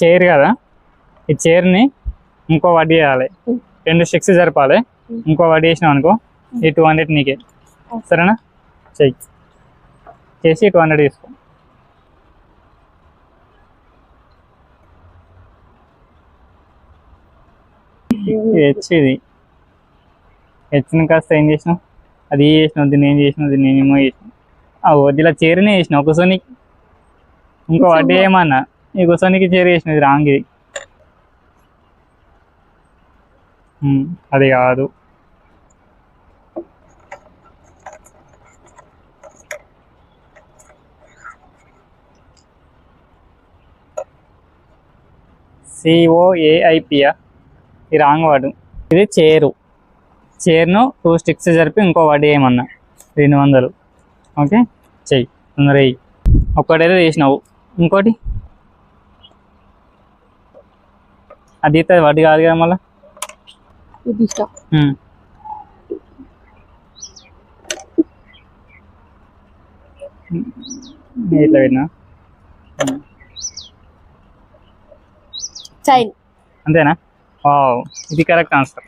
Chair కదా. ఈ చైర్ని ఇంకో వడ్డీ వేయాలి రెండు స్టిక్స్ జరపాలి ఇంకో వడ్డీ వేసినావు అనుకో ఈ టూ హండ్రెడ్ నీకే. సరేనా? చెయ్యి. చేసి టూ హండ్రెడ్ తీసుకో. ఇది హెచ్ ఇది. హెచ్ని కాస్త ఏం చేసినావు? అది ఏ చేసినావు దీన్ని ఏం చేసినావు దీన్ని ఏమో చేసినావు. ఆ వడ్డీలో చీరనే చేసినావు ఒకసారి ఇంకో వడ్డీ ఏమన్నా ఈ కుసోనికి చీర చేసినది రాంగ్. ఇది అది కాదు. సిఓఏఐపియా ఈ రాంగ్ వర్డ్. ఇది చేరు. చేరును టూ స్టిక్స్ జరిపి ఇంకో వడ్డీ ఏమన్నా రెండు వందలు. ఓకే? చెయ్యి. తొందర వెయ్యి చేసినావు ఇంకోటి? అది ఇస్తే వడ్డీ కాదు కదా మళ్ళీ? ఇది ఇష్టం ఇట్లా చైన్. అంతేనా? ఇది కరెక్ట్ ఆన్సర్.